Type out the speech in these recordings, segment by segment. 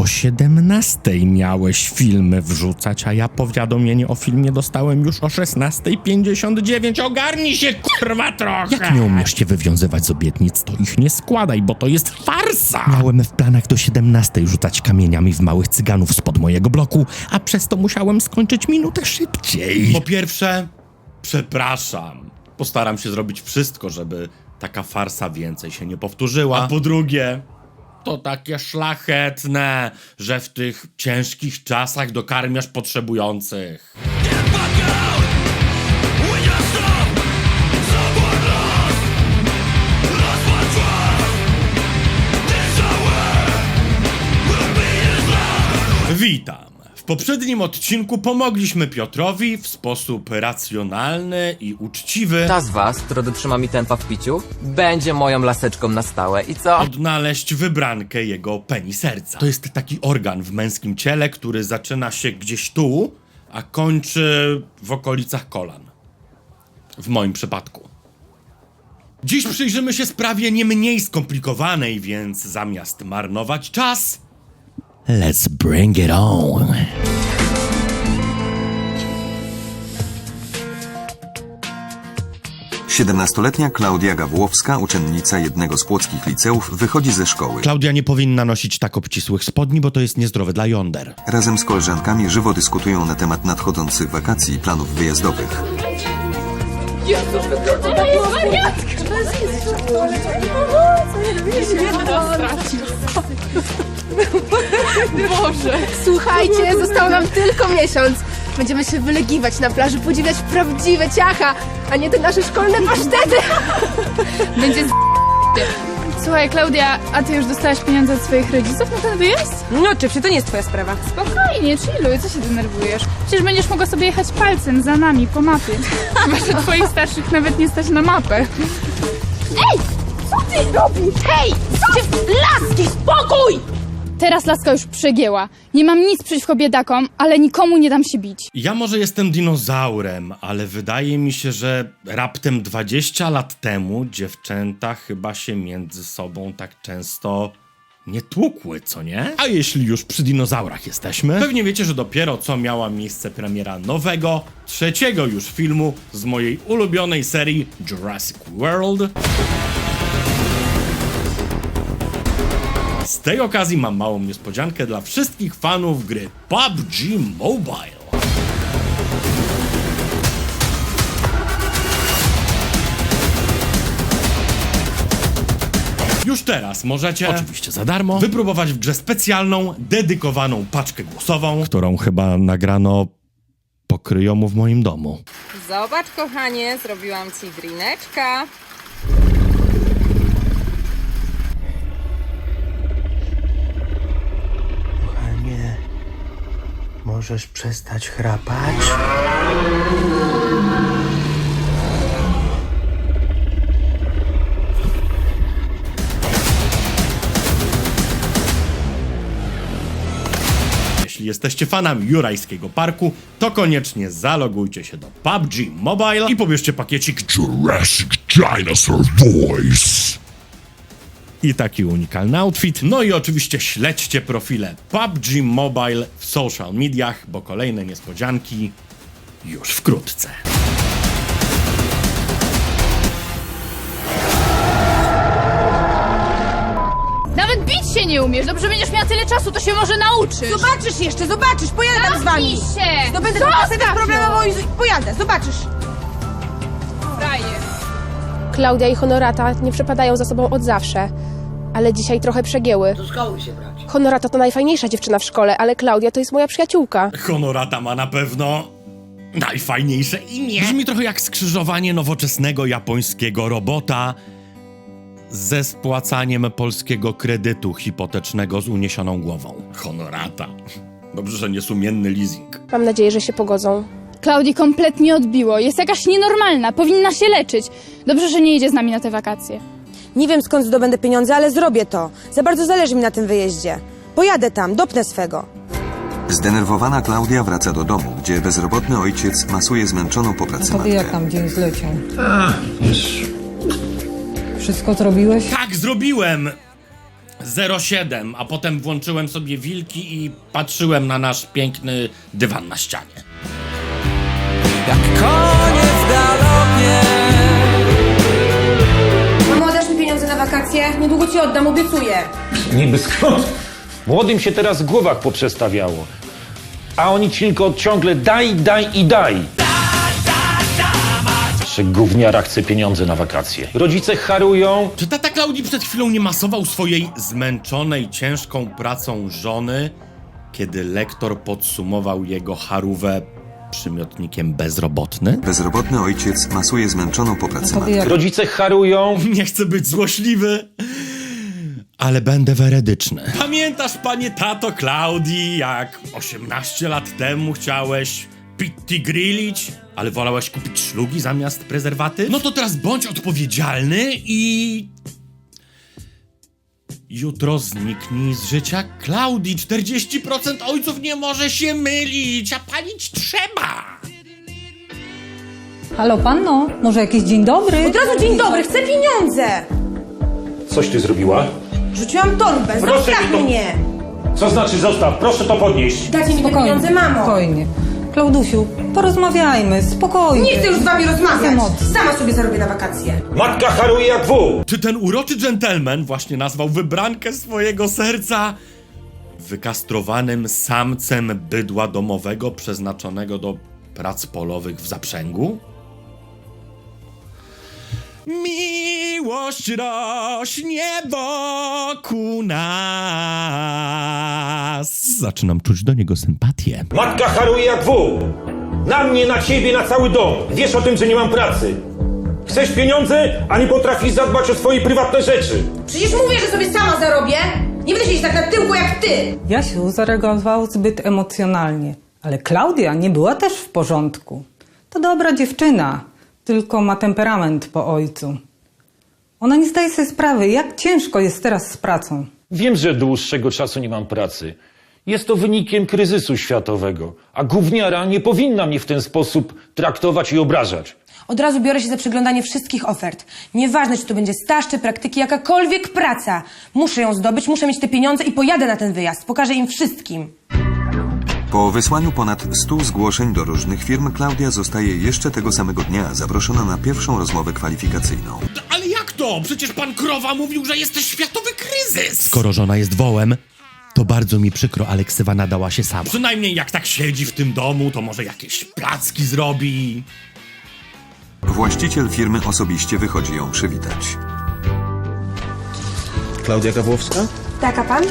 O 17 miałeś filmy wrzucać, a ja powiadomienie o filmie dostałem już o 16.59. Ogarnij się, kurwa, trochę! Jak nie umiesz się wywiązywać z obietnic, to ich nie składaj, bo to jest farsa! Miałem w planach do 17 rzucać kamieniami w małych cyganów spod mojego bloku, a przez to musiałem skończyć minutę szybciej. Po pierwsze, przepraszam. Postaram się zrobić wszystko, żeby taka farsa więcej się nie powtórzyła. A po drugie, to takie szlachetne, że w tych ciężkich czasach dokarmiasz potrzebujących. Witam. W poprzednim odcinku pomogliśmy Piotrowi w sposób racjonalny i uczciwy Ta z was, która dotrzyma mi tempa w piciu, będzie moją laseczką na stałe. I co? odnaleźć wybrankę jego peni serca. To jest taki organ w męskim ciele, który zaczyna się gdzieś tu, a kończy w okolicach kolan. W moim przypadku. Dziś przyjrzymy się sprawie nie mniej skomplikowanej, więc zamiast marnować czas, Let's bring it on. Siedemnastoletnia Klaudia Gawłowska, uczennica jednego z płockich liceów, wychodzi ze szkoły. Klaudia nie powinna nosić tak obcisłych spodni, bo to jest niezdrowe dla jąder. Razem z koleżankami żywo dyskutują na temat nadchodzących wakacji i planów wyjazdowych. Słuchajcie, został nam tylko miesiąc. Będziemy się wylegiwać na plaży, podziwiać prawdziwe ciacha, a nie te nasze szkolne pasztety. Będzie z... Słuchaj, Klaudia, a ty już dostałaś pieniądze od swoich rodziców na ten wyjazd? No, czy to nie jest twoja sprawa? Spokojnie, chilluj, co się denerwujesz? Przecież będziesz mogła sobie jechać palcem za nami po mapie. Chyba, że twoich starszych nawet nie stać na mapę. Co ty robisz? Hej! Laski, spokój! Teraz laska już przegięła. Nie mam nic przeciwko biedakom, ale nikomu nie dam się bić. Ja może jestem dinozaurem, ale wydaje mi się, że raptem 20 lat temu dziewczęta chyba się między sobą tak często nie tłukły, co nie? A jeśli już przy dinozaurach jesteśmy, pewnie wiecie, że dopiero co miała miejsce premiera nowego, trzeciego już filmu z mojej ulubionej serii Jurassic World. Z tej okazji mam małą niespodziankę dla wszystkich fanów gry PUBG Mobile. Już teraz możecie, oczywiście za darmo, wypróbować w grze specjalną, dedykowaną paczkę głosową, którą chyba nagrano pokryjomu w moim domu. Zobacz, kochanie, zrobiłam ci drineczka. Kochanie, możesz przestać chrapać? Jeśli jesteście fanami Jurajskiego Parku, to koniecznie zalogujcie się do PUBG Mobile i pobierzcie pakiecik Jurassic Dinosaur Voice. I taki unikalny outfit. No i oczywiście śledźcie profile PUBG Mobile w social mediach, bo kolejne niespodzianki już wkrótce. Nawet bić się nie umiesz. Dobrze będziesz miała tyle czasu, to się może nauczysz. Zobaczysz jeszcze, zobaczysz, pojadę z wami. się! To będę Zostaw ją! problemową i pojadę, zobaczysz. Klaudia i Honorata nie przepadają za sobą od zawsze, ale dzisiaj trochę przegięły. Do szkoły się brać. Honorata to najfajniejsza dziewczyna w szkole, ale Klaudia to jest moja przyjaciółka. Honorata ma na pewno najfajniejsze imię. Brzmi trochę jak skrzyżowanie nowoczesnego japońskiego robota ze spłacaniem polskiego kredytu hipotecznego z uniesioną głową. Honorata. Dobrze, że niesumienny leasing. Mam nadzieję, że się pogodzą. Klaudii kompletnie odbiło. Jest jakaś nienormalna. Powinna się leczyć. Dobrze, że nie jedzie z nami na te wakacje. Nie wiem skąd zdobędę pieniądze, ale zrobię to. Za bardzo zależy mi na tym wyjeździe. Pojadę tam, dopnę swego. Zdenerwowana Klaudia wraca do domu, gdzie bezrobotny ojciec masuje zmęczoną po pracy Tobie jak matkę. tam dzień zleciał? Wszystko zrobiłeś? Tak, zrobiłem! 07, a potem włączyłem sobie wilki i patrzyłem na nasz piękny dywan na ścianie. Mamo, dasz mi pieniądze na wakacje? Niedługo ci oddam, obiecuję. Niby skąd? Młodym się teraz w głowach poprzestawiało. A oni ci tylko ciągle daj, daj i daj. Jeszcze gówniara chce pieniądze na wakacje. Rodzice harują. Czy tata Klaudii przed chwilą nie masował swojej zmęczonej ciężką pracą żony, kiedy lektor podsumował jego harówę przymiotnikiem bezrobotny? Bezrobotny ojciec masuje zmęczoną po pracy matkę. Rodzice harują. Nie chcę być złośliwy, ale będę weredyczny. Pamiętasz, panie tato Klaudii, jak 18 lat temu chciałeś pitti grillić, ale wolałeś kupić szlugi zamiast prezerwaty? No to teraz bądź odpowiedzialny i... Jutro zniknij z życia Klaudii. 40% ojców nie może się mylić, a palić trzeba. Halo panno, może jakiś dzień dobry? Od razu dzień dobry, chcę pieniądze! Coś ty zrobiła? Rzuciłam torbę, Proszę zostaw mi to- mnie! Co znaczy zostaw? Proszę to podnieść. Dajcie mi te pieniądze, mamo! Spokojnie. Klaudusiu, porozmawiajmy, spokojnie. Nie chcę już z wami rozmawiać! Emocji. Sama sobie zarobię na wakacje. Matka haruje jak wół. Czy ten uroczy dżentelmen właśnie nazwał wybrankę swojego serca wykastrowanym samcem bydła domowego przeznaczonego do prac polowych w zaprzęgu? Miłość rośnie wokół nas. Zaczynam czuć do niego sympatię. Matka haruje jak wół. Na mnie, na ciebie, na cały dom. Wiesz o tym, że nie mam pracy. Chcesz pieniądze, a nie potrafisz zadbać o swoje prywatne rzeczy. Przecież mówię, że sobie sama zarobię! Nie będę siedzieć tak na tyłku jak ty! Jasiu zareagował zbyt emocjonalnie, ale Klaudia nie była też w porządku. To dobra dziewczyna, tylko ma temperament po ojcu. Ona nie zdaje sobie sprawy, jak ciężko jest teraz z pracą. Wiem, że dłuższego czasu nie mam pracy. Jest to wynikiem kryzysu światowego, a gówniara nie powinna mnie w ten sposób traktować i obrażać. Od razu biorę się za przeglądanie wszystkich ofert. Nieważne, czy to będzie staż, czy praktyki, jakakolwiek praca. Muszę ją zdobyć, muszę mieć te pieniądze i pojadę na ten wyjazd. Pokażę im wszystkim. Po wysłaniu ponad 100 zgłoszeń do różnych firm, Klaudia zostaje jeszcze tego samego dnia zaproszona na pierwszą rozmowę kwalifikacyjną. Ale jak to? Przecież pan Krowa mówił, że jest światowy kryzys! Skoro żona jest wołem, to bardzo mi przykro, ale ksywa nadała się sama. Przynajmniej jak tak siedzi w tym domu, to może jakieś placki zrobi. Właściciel firmy osobiście wychodzi ją przywitać. Klaudia Gawłowska? Tak, a pan?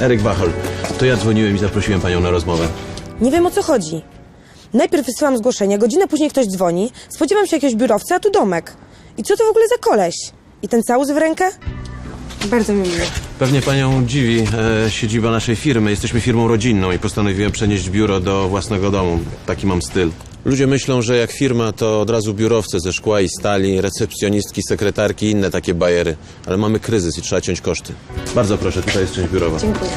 Eryk Wachol. To ja dzwoniłem i zaprosiłem panią na rozmowę. Nie wiem o co chodzi. Najpierw wysyłam zgłoszenie, godzinę później ktoś dzwoni, spodziewam się jakiegoś biurowca, a tu domek. I co to w ogóle za koleś? I ten całus w rękę? Bardzo mi miło. Pewnie panią dziwi e, siedziba naszej firmy. Jesteśmy firmą rodzinną i postanowiłem przenieść biuro do własnego domu. Taki mam styl. Ludzie myślą, że jak firma to od razu biurowce ze szkła i stali, recepcjonistki, sekretarki i inne takie bajery. Ale mamy kryzys i trzeba ciąć koszty. Bardzo proszę, tutaj jest część biurowa. Dziękuję.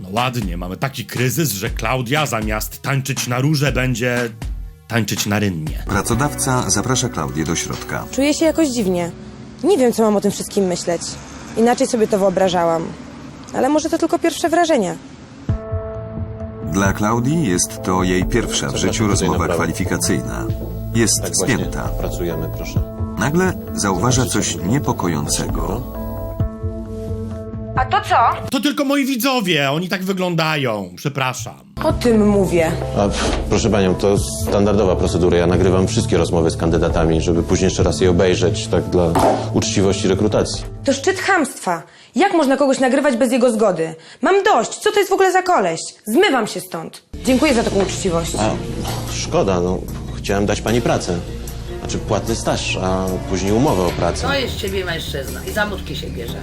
No ładnie, mamy taki kryzys, że Klaudia zamiast tańczyć na róże będzie tańczyć na rynnie. Pracodawca zaprasza Klaudię do środka. Czuję się jakoś dziwnie. Nie wiem, co mam o tym wszystkim myśleć. Inaczej sobie to wyobrażałam. Ale może to tylko pierwsze wrażenie. Dla Klaudii jest to jej pierwsza w życiu rozmowa kwalifikacyjna. Jest Tak właśnie spięta. pracujemy, proszę. Nagle zauważa coś niepokojącego. A to co? To tylko moi widzowie, oni tak wyglądają. Przepraszam. O tym mówię. A, pff, proszę panią, to standardowa procedura. Ja nagrywam wszystkie rozmowy z kandydatami, żeby później jeszcze raz je obejrzeć, tak dla uczciwości rekrutacji. To szczyt chamstwa. Jak można kogoś nagrywać bez jego zgody? Mam dość. Co to jest w ogóle za koleś? Zmywam się stąd. Dziękuję za taką uczciwość. A, szkoda, no. Chciałem dać pani pracę. Znaczy płatny staż, a później umowę o pracę. To jest z ciebie mężczyzna i za muszki się bierze.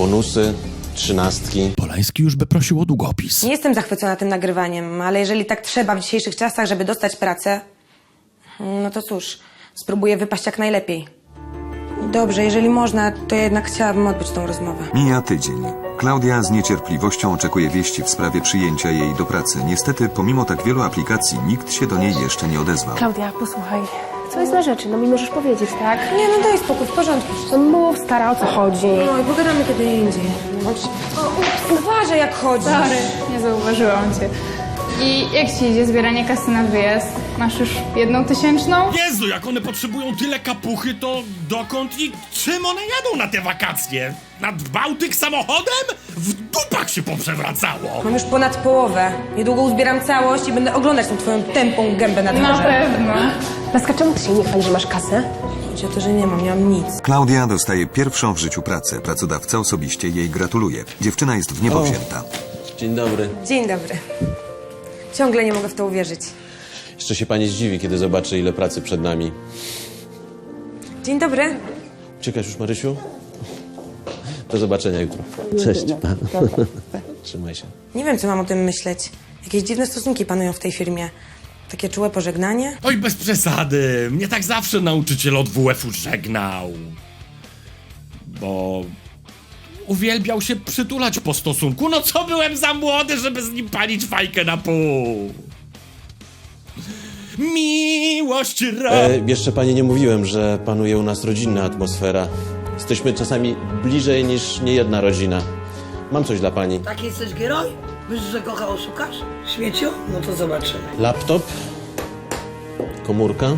Bonusy, trzynastki. Polański już by prosił o długopis. Nie jestem zachwycona tym nagrywaniem, ale jeżeli tak trzeba w dzisiejszych czasach, żeby dostać pracę, no to cóż, spróbuję wypaść jak najlepiej. Dobrze, jeżeli można, to jednak chciałabym odbyć tą rozmowę. Mija tydzień. Klaudia z niecierpliwością oczekuje wieści w sprawie przyjęcia jej do pracy. Niestety, pomimo tak wielu aplikacji, nikt się do niej jeszcze nie odezwał. Klaudia, posłuchaj. Co jest na rzeczy? No mi możesz powiedzieć, tak? Nie, no daj spokój, w porządku. No mów, stara, o co chodzi? No i pogadamy kiedy indziej. O, ups, uważaj jak chodzisz. Sorry, nie zauważyłam cię. I jak ci idzie zbieranie kasy na wyjazd? Masz już jedną tysięczną? Jezu, jak one potrzebują tyle kapuchy, to dokąd i czym one jadą na te wakacje? Nad Bałtyk samochodem? W dupach się poprzewracało! Mam już ponad połowę. Niedługo uzbieram całość i będę oglądać tą twoją tępą gębę na Na dworze. pewno. Laska, czemu ty się nie chwalisz, że masz kasę? Chodzi o to, że nie mam, nie mam nic. Klaudia dostaje pierwszą w życiu pracę. Pracodawca osobiście jej gratuluje. Dziewczyna jest w niebo wzięta. Dzień dobry. Dzień dobry. Ciągle nie mogę w to uwierzyć. Jeszcze się pani zdziwi, kiedy zobaczy, ile pracy przed nami. Dzień dobry. Uciekasz już, Marysiu? Do zobaczenia jutro. Cześć. Trzymaj się. Nie wiem, co mam o tym myśleć. Jakieś dziwne stosunki panują w tej firmie. Takie czułe pożegnanie? Oj, bez przesady. Mnie tak zawsze nauczyciel od WF-u żegnał. Bo uwielbiał się przytulać po stosunku. No co byłem za młody, żeby z nim palić fajkę na pół. Miłość ro... E, jeszcze pani nie mówiłem, że panuje u nas rodzinna atmosfera. Jesteśmy czasami bliżej niż niejedna rodzina. Mam coś dla pani. Taki jesteś geroj? Myślisz, że kocha oszukasz? Śmieciu? No to zobaczymy. Laptop, komórka.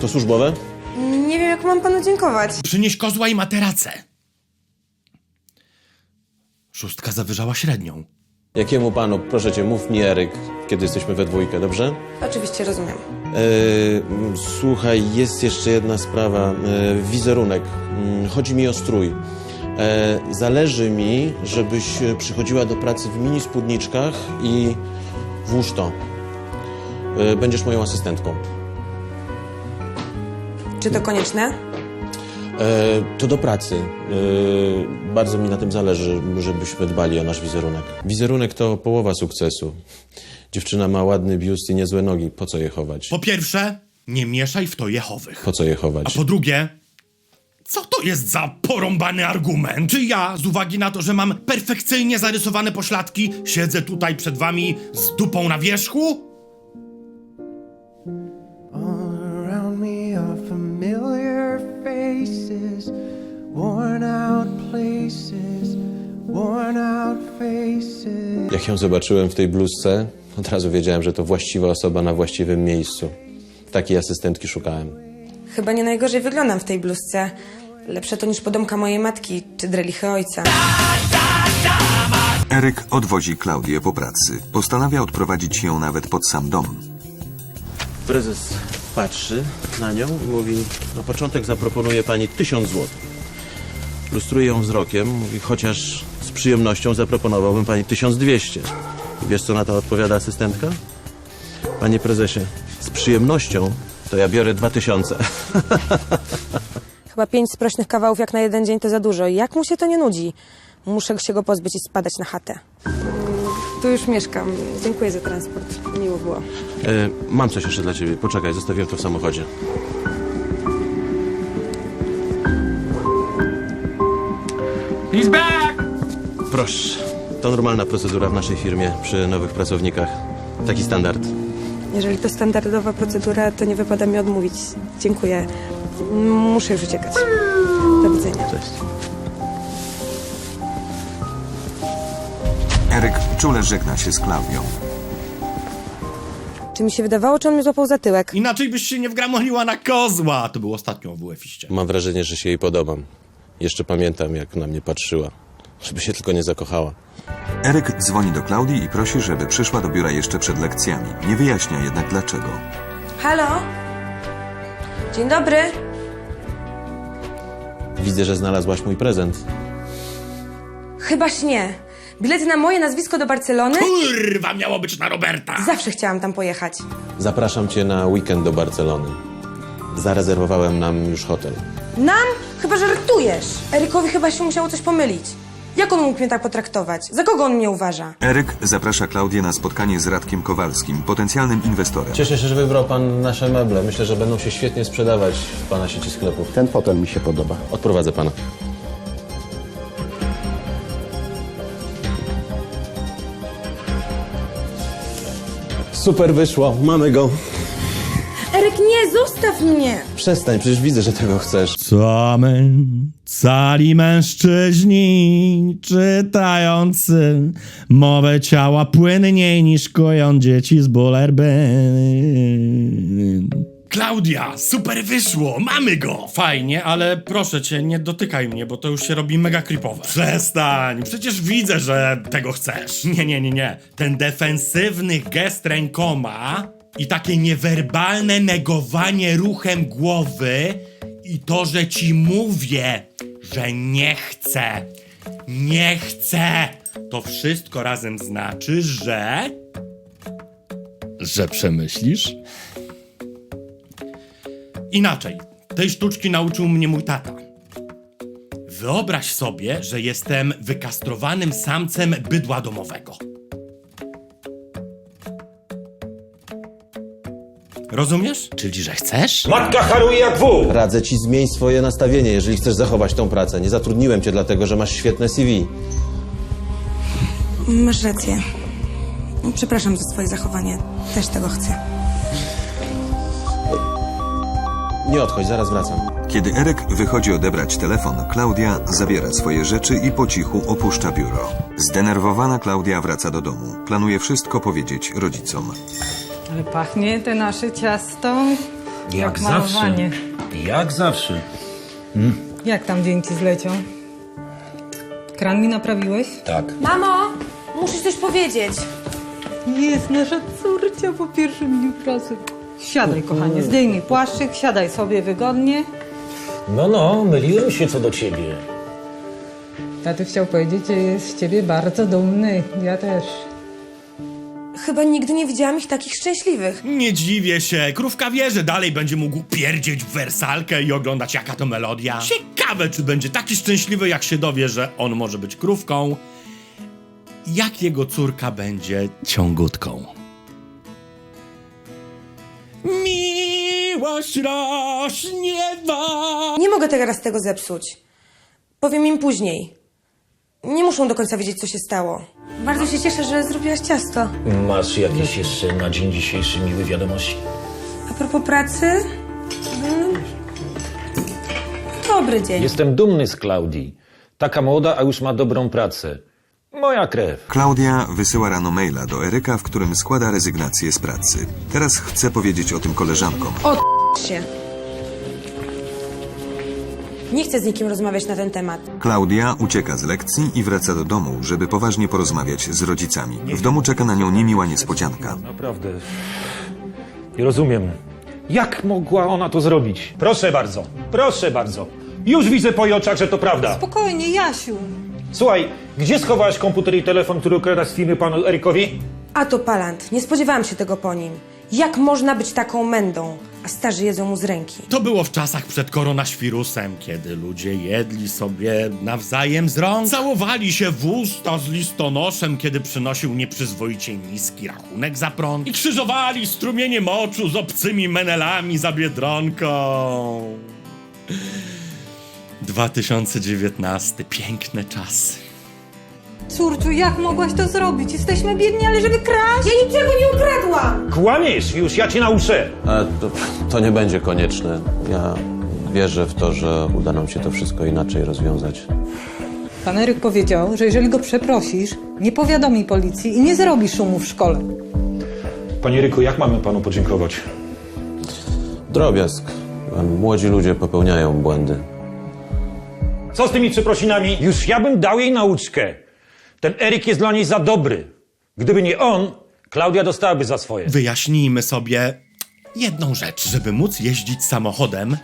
To służbowe? Nie wiem, jak mam panu dziękować. Przynieś kozła i materacę. Szóstka zawyżała średnią. Jakiemu panu? Proszę cię, mów mi Eryk, kiedy jesteśmy we dwójkę, dobrze? Oczywiście rozumiem. E, słuchaj, jest jeszcze jedna sprawa. E, wizerunek. Mm, Chodzi mi o strój. E, zależy mi, żebyś e, przychodziła do pracy w mini spódniczkach i włóż to. E, będziesz moją asystentką. Czy to konieczne? E, to do pracy. E, bardzo mi na tym zależy, żebyśmy dbali o nasz wizerunek. Wizerunek to połowa sukcesu. Dziewczyna ma ładny biust i niezłe nogi. Po co je chować? Po pierwsze, nie mieszaj w to Jehowych. Po co je A chować? po drugie, co to jest za porąbany argument? Czy ja, z uwagi na to, że mam perfekcyjnie zarysowane pośladki, siedzę tutaj przed wami z dupą na wierzchu? Faces, worn out places, worn out faces. Jak ją zobaczyłem w tej bluzce, od razu wiedziałem, że to właściwa osoba na właściwym miejscu. Takiej asystentki szukałem. Chyba nie najgorzej wyglądam w tej bluzce. Lepsze to niż podomka mojej matki czy drelichy ojca. Eryk odwozi Klaudię po pracy. Postanawia odprowadzić ją nawet pod sam dom. Prezes patrzy na nią i mówi, na początek zaproponuję pani tysiąc złotych. Lustruje ją wzrokiem, mówi, chociaż z przyjemnością zaproponowałbym pani 1200. I wiesz, co na to odpowiada asystentka? Panie prezesie, z przyjemnością to ja biorę 2000. Chyba pięć sprośnych kawałów jak na jeden dzień to za dużo. Jak mu się to nie nudzi? Muszę się go pozbyć i spadać na chatę. Tu już mieszkam. Dziękuję za transport. Miło było. E, mam coś jeszcze dla ciebie. Poczekaj, zostawiłem to w samochodzie. He's back! Proszę. To normalna procedura w naszej firmie przy nowych pracownikach. Taki standard. Jeżeli to standardowa procedura, to nie wypada mi odmówić. Dziękuję. Muszę już uciekać. Do widzenia. Cześć. Eryk czule żegna się z Klaudią. Czy mi się wydawało, czy on mnie złapał za tyłek? Inaczej byś się nie wgramoliła na kozła. To było ostatnio w WF-iście. Mam wrażenie, że się jej podobam. Jeszcze pamiętam, jak na mnie patrzyła. Żeby się tylko nie zakochała. Eryk dzwoni do Klaudii i prosi, żeby przyszła do biura jeszcze przed lekcjami. Nie wyjaśnia jednak dlaczego. Halo? Dzień dobry. Widzę, że znalazłaś mój prezent. Chybaż nie. Bilety na moje nazwisko do Barcelony? Kurwa, miało być na Roberta! Zawsze chciałam tam pojechać. Zapraszam cię na weekend do Barcelony. Zarezerwowałem nam już hotel. Nam? Chyba żartujesz. Erykowi chyba się musiało coś pomylić. Jak on mógł mnie tak potraktować? Za kogo on mnie uważa? Eryk zaprasza Klaudię na spotkanie z Radkiem Kowalskim, potencjalnym inwestorem. Cieszę się, że wybrał pan nasze meble. Myślę, że będą się świetnie sprzedawać w pana sieci sklepów. Ten fotel mi się podoba. Odprowadzę pana. Super wyszło, mamy go. Eryk, Marek, nie, zostaw mnie! Przestań, przecież widzę, że tego chcesz. Co my, cali mężczyźni, czytający mowę ciała płynniej niż koją dzieci z Bullerbyn. Klaudia, super wyszło, mamy go! Fajnie, ale proszę cię, nie dotykaj mnie, bo to już się robi mega creepowe. Przestań, przecież widzę, że tego chcesz. Nie, nie, nie, nie. Ten defensywny gest rękoma i takie niewerbalne negowanie ruchem głowy i to, że ci mówię, że nie chcę, nie chcę, to wszystko razem znaczy, że... Że przemyślisz? Inaczej, tej sztuczki nauczył mnie mój tata. Wyobraź sobie, że jestem wykastrowanym samcem bydła domowego. Rozumiesz? Czyli, że chcesz? Matka haruje jak wół! Radzę ci zmień swoje nastawienie, jeżeli chcesz zachować tą pracę. Nie zatrudniłem cię dlatego, że masz świetne CV. Masz rację. Przepraszam za swoje zachowanie. Też tego chcę. Nie odchodź, zaraz wracam. Kiedy Erek wychodzi odebrać telefon, Klaudia zabiera swoje rzeczy i po cichu opuszcza biuro. Zdenerwowana Klaudia wraca do domu. Planuje wszystko powiedzieć rodzicom. Ale pachnie te nasze ciasto Jak malowanie. Jak zawsze. Jak tam dzień ci zleciał? Kran mi naprawiłeś? Tak. Mamo, muszę coś powiedzieć. Jest nasza córcia po pierwszym dniu pracy. Siadaj, kochanie, zdejmij płaszczyk, siadaj sobie wygodnie. No, no, myliłem się co do ciebie. Taty chciał powiedzieć, że jest z ciebie bardzo dumny. Ja też. Chyba nigdy nie widziałam ich takich szczęśliwych. Nie dziwię się, krówka wie, że dalej będzie mógł pierdzieć w wersalkę i oglądać jaka to melodia. Ciekawe, czy będzie taki szczęśliwy, jak się dowie, że on może być krówką, jak jego córka będzie ciągutką. Miłość rośniewa. Nie mogę teraz tego zepsuć. Powiem im później. Nie muszą do końca wiedzieć, co się stało. Bardzo się cieszę, że zrobiłaś ciasto. Masz jakieś jeszcze na dzień dzisiejszy miłe wiadomości? A propos pracy... mm, Dobry dzień. Jestem dumny z Klaudii. Taka młoda, a już ma dobrą pracę. Moja krew. Klaudia wysyła rano maila do Eryka, w którym składa rezygnację z pracy. Teraz chce powiedzieć o tym koleżankom. O się. Nie chcę z nikim rozmawiać na ten temat. Klaudia ucieka z lekcji i wraca do domu, żeby poważnie porozmawiać z rodzicami. W domu czeka na nią niemiła niespodzianka. Naprawdę. Nie rozumiem. Jak mogła ona to zrobić? Proszę bardzo, proszę bardzo. Już widzę po jej oczach, że to prawda. Spokojnie, Jasiu. Słuchaj, gdzie schowałaś komputer i telefon, który ukradła z firmy panu Erykowi? A to Palant. Nie spodziewałam się tego po nim. Jak można być taką mędą, a starzy jedzą mu z ręki? To było w czasach przed koronaświrusem, kiedy ludzie jedli sobie nawzajem z rąk, całowali się w usta z listonoszem, kiedy przynosił nieprzyzwoicie niski rachunek za prąd i krzyżowali strumienie moczu z obcymi menelami za Biedronką. 2019. Piękne czasy. Córciu, jak mogłaś to zrobić? Jesteśmy biedni, ale żeby kraść? Ja niczego nie ukradłam! Kłamiesz, już ja cię nauczę. A to, to nie będzie konieczne. Ja wierzę w to, że uda nam się to wszystko inaczej rozwiązać. Pan Eryk powiedział, że jeżeli go przeprosisz, nie powiadomi policji i nie zrobi szumu w szkole. Panie Ryku, jak mamy panu podziękować? Drobiazg. Młodzi ludzie popełniają błędy. Co z tymi przeprosinami? Już ja bym dał jej nauczkę. Ten Eryk jest dla niej za dobry. Gdyby nie on, Klaudia dostałaby za swoje. Wyjaśnijmy sobie jedną rzecz. Żeby móc jeździć samochodem,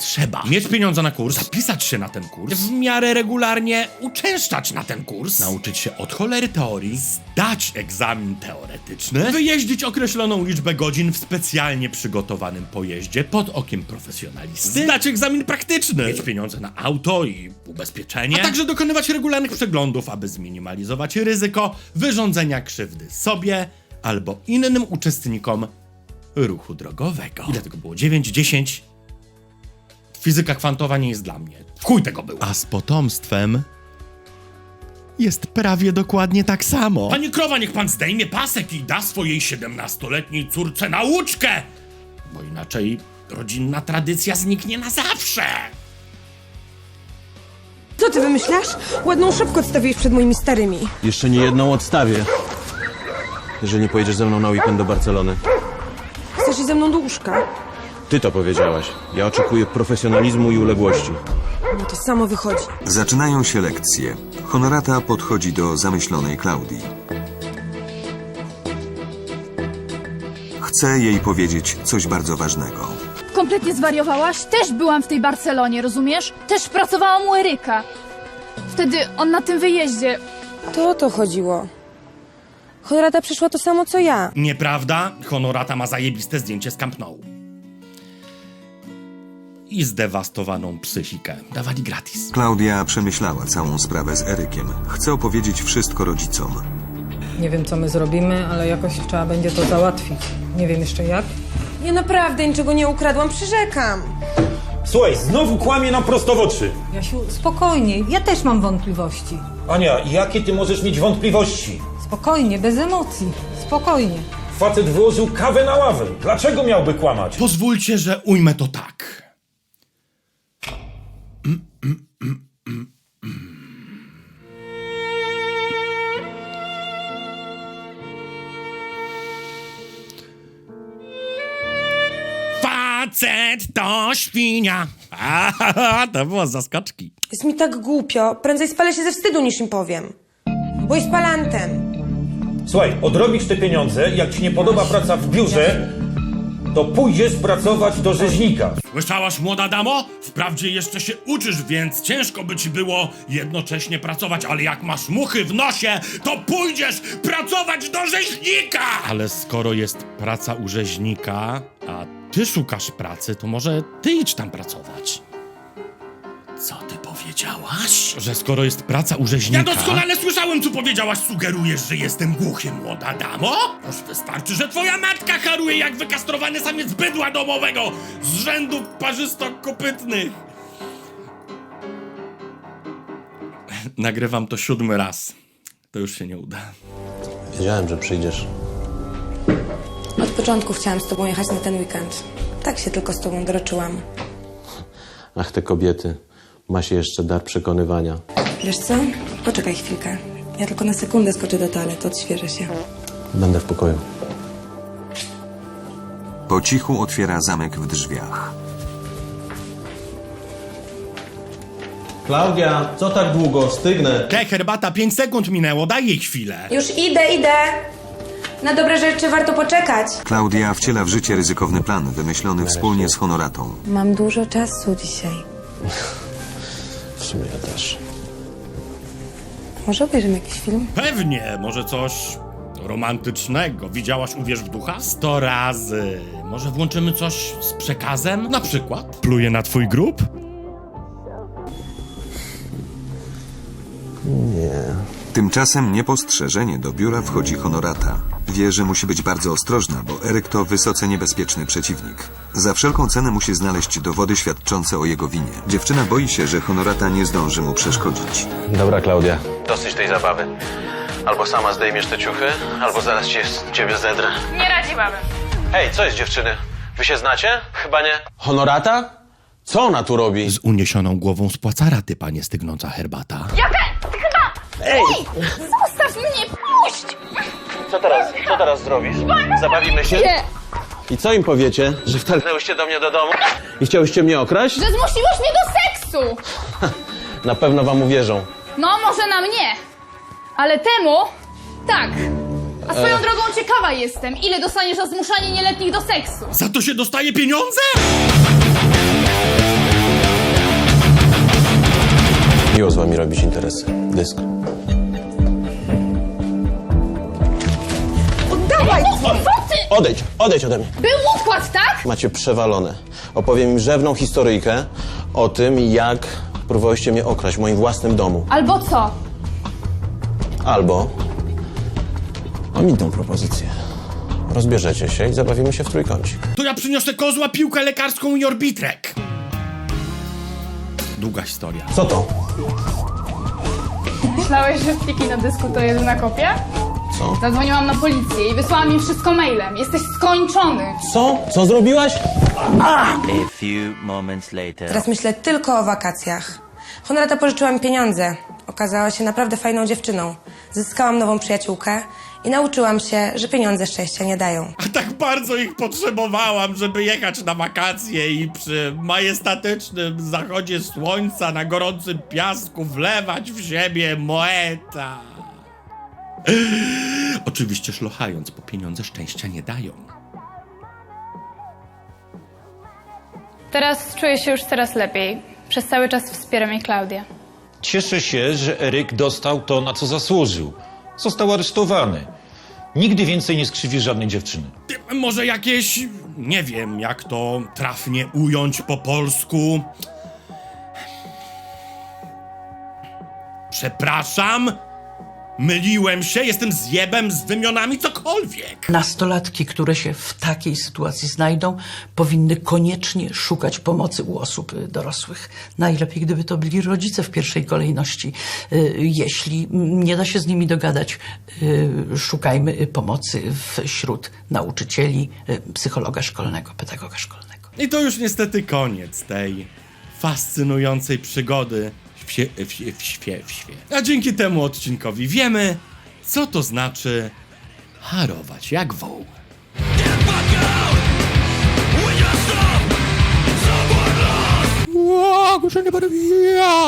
trzeba mieć pieniądze na kurs, zapisać się na ten kurs, w miarę regularnie uczęszczać na ten kurs, nauczyć się od cholery teorii, zdać egzamin teoretyczny, wyjeździć określoną liczbę godzin w specjalnie przygotowanym pojeździe pod okiem profesjonalisty, zdać egzamin praktyczny, mieć pieniądze na auto i ubezpieczenie, a także dokonywać regularnych przeglądów, aby zminimalizować ryzyko wyrządzenia krzywdy sobie albo innym uczestnikom ruchu drogowego. Ile tego było? 9, 10? Fizyka kwantowa nie jest dla mnie. W chuj tego było. A z potomstwem jest prawie dokładnie tak samo. Panie krowa, niech pan zdejmie pasek i da swojej 17-letniej córce nauczkę! bo inaczej rodzinna tradycja zniknie na zawsze. Co ty wymyślasz? Ładną szopkę odstawiłeś przed moimi starymi. Jeszcze nie jedną odstawię. Jeżeli nie pojedziesz ze mną na weekend do Barcelony. Chcesz iść ze mną do łóżka? Ty to powiedziałaś. Ja oczekuję profesjonalizmu i uległości. No to samo wychodzi. Zaczynają się lekcje. Honorata podchodzi do zamyślonej Klaudii. Chce jej powiedzieć coś bardzo ważnego. Kompletnie zwariowałaś? Też byłam w tej Barcelonie, rozumiesz? Też pracowałam u Eryka. Wtedy on na tym wyjeździe. To o to chodziło. Honorata przyszła to samo co ja. Nieprawda? Honorata ma zajebiste zdjęcie z Camp Nou. I zdewastowaną psychikę. Dawali gratis. Klaudia przemyślała całą sprawę z Erykiem. Chce opowiedzieć wszystko rodzicom. Nie wiem, co my zrobimy, ale jakoś trzeba będzie to załatwić. Nie wiem jeszcze jak. Ja naprawdę niczego nie ukradłam, przyrzekam. Słuchaj, znowu kłamie nam prosto w oczy. Jasiu, spokojnie, ja też mam wątpliwości. Ania, jakie ty możesz mieć wątpliwości? Spokojnie, bez emocji. Spokojnie. Facet wyłożył kawę na ławę. Dlaczego miałby kłamać? Pozwólcie, że ujmę to tak. Facet to świnia. A, to było z zaskoczki. Jest mi tak głupio. Prędzej spalę się ze wstydu niż im powiem. Bo jest palantem. Słuchaj, odrobisz te pieniądze, jak ci nie podoba praca w biurze, to pójdziesz pracować do rzeźnika. Słyszałaś, młoda damo? Wprawdzie jeszcze się uczysz, więc ciężko by ci było jednocześnie pracować, ale jak masz muchy w nosie, to pójdziesz pracować do rzeźnika! Ale skoro jest praca u rzeźnika, a ty szukasz pracy, to może ty idź tam pracować. Co ty powiedziałaś? Że skoro jest praca u rzeźnika... Ja doskonale słyszałem, co powiedziałaś. Sugerujesz, że jestem głuchy, młoda damo? Już wystarczy, że twoja matka haruje jak wykastrowany samiec bydła domowego z rzędu parzysto-kopytnych. Nagrywam to siódmy raz. To już się nie uda. Wiedziałem, że przyjdziesz. Od początku chciałam z tobą jechać na ten weekend. Tak się tylko z tobą doroczyłam. Ach, te kobiety. Ma się jeszcze dar przekonywania. Wiesz co? Poczekaj chwilkę. Ja tylko na sekundę skoczę do toalety, odświeżę się. Będę w pokoju. Po cichu otwiera zamek w drzwiach. Klaudia, co tak długo? Stygnę. Te herbata, 5 sekund minęło, daj jej chwilę. Już idę, idę. Na dobre rzeczy warto poczekać. Klaudia wciela w życie ryzykowny plan wymyślony wspólnie z Honoratą. Mam dużo czasu dzisiaj. W sumie ja też. Może obejrzymy jakiś film? Pewnie, może coś romantycznego. Widziałaś Uwierz w ducha? Sto razy. Może włączymy coś z przekazem? Na przykład? Pluję na twój grób? Nie. Tymczasem niepostrzeżenie do biura wchodzi Honorata. Wie, że musi być bardzo ostrożna, bo Eryk to wysoce niebezpieczny przeciwnik. Za wszelką cenę musi znaleźć dowody świadczące o jego winie. Dziewczyna boi się, że Honorata nie zdąży mu przeszkodzić. Dobra, Klaudia. Dosyć tej zabawy. Albo sama zdejmiesz te ciuchy, albo zaraz cię, ciebie zedrę. Nie radziłabym. Hej, co jest dziewczyny? Wy się znacie? Chyba nie. Honorata? Co ona tu robi? Z uniesioną głową spłaca raty, panie stygnąca herbata. Jadę! Ej! Zostaw mnie! Puść! Co teraz? Co teraz zrobisz? Zabawimy się? Nie! I co im powiecie? Że wtargnęłyście do mnie do domu i chciałyście mnie okraść? Że zmusiłeś mnie do seksu! Na pewno wam uwierzą. No, może na mnie. Ale temu... Tak. A swoją E. drogą ciekawa jestem, ile dostaniesz za zmuszanie nieletnich do seksu? Za to się dostaje pieniądze? Miło z wami robić interesy. Dysk. Oddawaj! Ty? Odejdź, odejdź ode mnie. Był układ, tak? Macie przewalone. Opowiem im rzewną historyjkę o tym, jak próbowałyście mnie okraść w moim własnym domu. Albo co? Albo mam inną propozycję. Rozbierzecie się i zabawimy się w trójkącik. To ja przyniosę kozła, piłkę lekarską i orbitrek. Długa historia. Co to? Myślałeś, że pliki na dysku to jedyna kopia? Co? Zadzwoniłam na policję i wysłałam im wszystko mailem. Jesteś skończony. Co? Co zrobiłaś? A few moments later. Teraz myślę tylko o wakacjach. Honorata pożyczyła mi pieniądze. Okazała się naprawdę fajną dziewczyną. Zyskałam nową przyjaciółkę i nauczyłam się, że pieniądze szczęścia nie dają. A tak bardzo ich potrzebowałam, żeby jechać na wakacje i przy majestatycznym zachodzie słońca na gorącym piasku wlewać w siebie moeta. Oczywiście szlochając, bo pieniądze szczęścia nie dają. Teraz czuję się już coraz lepiej. Przez cały czas wspiera mnie Klaudia. Cieszę się, że Eryk dostał to, na co zasłużył. Został aresztowany. Nigdy więcej nie skrzywi żadnej dziewczyny. Może jakieś, nie wiem jak to trafnie ująć po polsku. Przepraszam, myliłem się, jestem zjebem z wymionami, cokolwiek. Nastolatki, które się w takiej sytuacji znajdą, powinny koniecznie szukać pomocy u osób y, dorosłych. Najlepiej, gdyby to byli rodzice w pierwszej kolejności. Y, Jeśli nie da się z nimi dogadać, y, szukajmy pomocy wśród nauczycieli, psychologa szkolnego, pedagoga szkolnego. I to już niestety koniec tej fascynującej przygody w, sie, w, sie, w, świe, w świe. A dzięki temu odcinkowi wiemy, co to znaczy harować jak woł.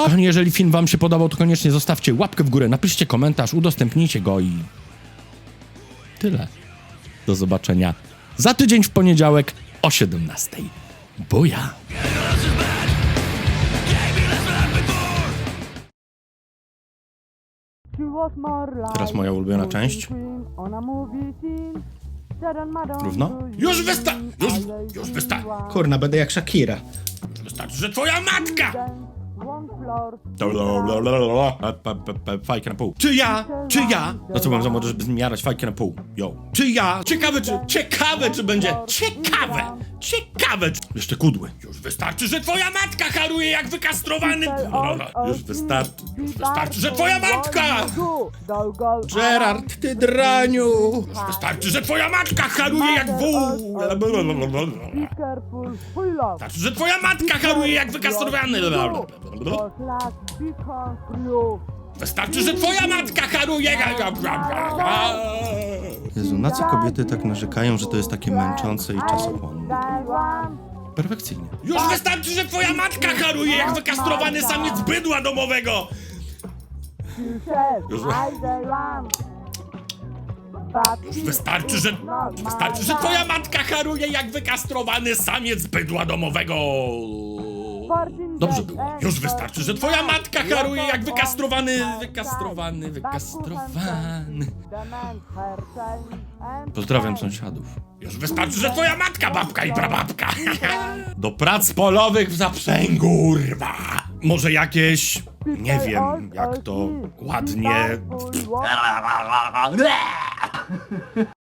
Kochani, jeżeli film wam się podobał, to koniecznie zostawcie łapkę w górę, napiszcie komentarz, udostępnijcie go i... Tyle. Do zobaczenia za tydzień w poniedziałek o 17. Buja! Teraz moja ulubiona część. Równo? Już wysta... Już, już wysta... Kurna, będę jak Shakira. Już wystarczy, że twoja matka! Fajkę na pół. Czy ja, czy ja, no co mam za żeby zmiarać fajkę na pół. Yo. Czy ja, ciekawe czy, ciekawe czy będzie, ciekawe, ciekawe czy... Jeszcze kudły. Już wystarczy, że twoja matka haruje jak wykastrowany... Już wystarczy, już wystarczy, że twoja matka! Gerard, ty draniu! Już wystarczy, że twoja matka haruje jak wół! Wystarczy, że twoja matka haruje jak wykastrowany... Wystarczy, że twoja matka haruje. Jezu, na co kobiety tak narzekają, że to jest takie męczące i czasochłonne? Perfekcyjnie. Już wystarczy, że twoja matka haruje jak wykastrowany samiec bydła domowego! Już... Już wystarczy, że... Wystarczy, że twoja matka haruje jak wykastrowany samiec bydła domowego! Dobrze było. Już wystarczy, że twoja matka haruje jak wykastrowany... Wykastrowany, wykastrowany... Pozdrawiam sąsiadów. Już wystarczy, że twoja matka, babka i prababka. Do prac polowych w zaprzęgu, urwa. Może jakieś... Nie wiem, jak to ładnie...